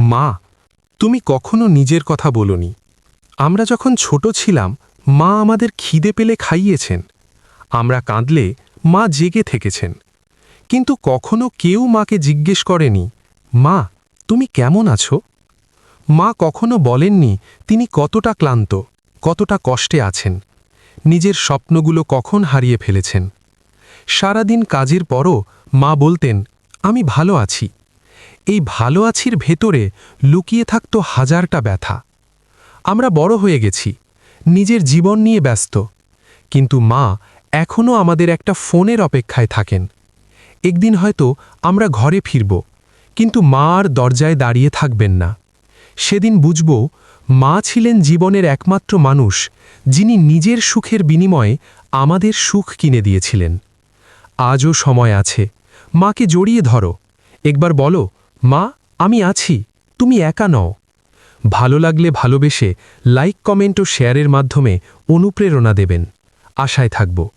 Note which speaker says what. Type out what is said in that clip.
Speaker 1: মা, তুমি কখনো নিজের কথা বলনি। আমরা যখন ছোট ছিলাম, মা আমাদের খিদে পেলে খাইয়েছেন। আমরা কাঁদলে মা জেগে থেকেছেন। কিন্তু কখনো কেউ মাকে জিজ্ঞেস করেনি, মা, তুমি কেমন আছো? মা কখনো বলেননি, তিনি কতটা ক্লান্ত, কতটা কষ্টে আছেন। নিজের স্বপ্নগুলো কখন হারিয়ে ফেলেছেন? সারাদিন কাজের পরও মা বলতেন, আমি ভালো আছি। এই ভালো আছির ভেতরে লুকিয়ে থাকত হাজারটা ব্যথা। আমরা বড় হয়ে গেছি, নিজের জীবন নিয়ে ব্যস্ত। কিন্তু মা এখনও আমাদের একটা ফোনের অপেক্ষায় থাকেন। একদিন হয়তো আমরা ঘরে ফিরব, কিন্তু মা আর দরজায় দাঁড়িয়ে থাকবেন না। সেদিন বুঝব মা ছিলেন জীবনের একমাত্র মানুষ, যিনি নিজের সুখের বিনিময়ে আমাদের সুখ কিনে দিয়েছিলেন। আজও সময় আছে, মাকে জড়িয়ে ধরো। একবার বলো মা, আমি আছি। তুমি একা নও। ভালো লাগলে ভালোবেসে লাইক, কমেন্ট ও শেয়ারের মাধ্যমে অনুপ্রেরণা দেবেন। আশায় থাকব।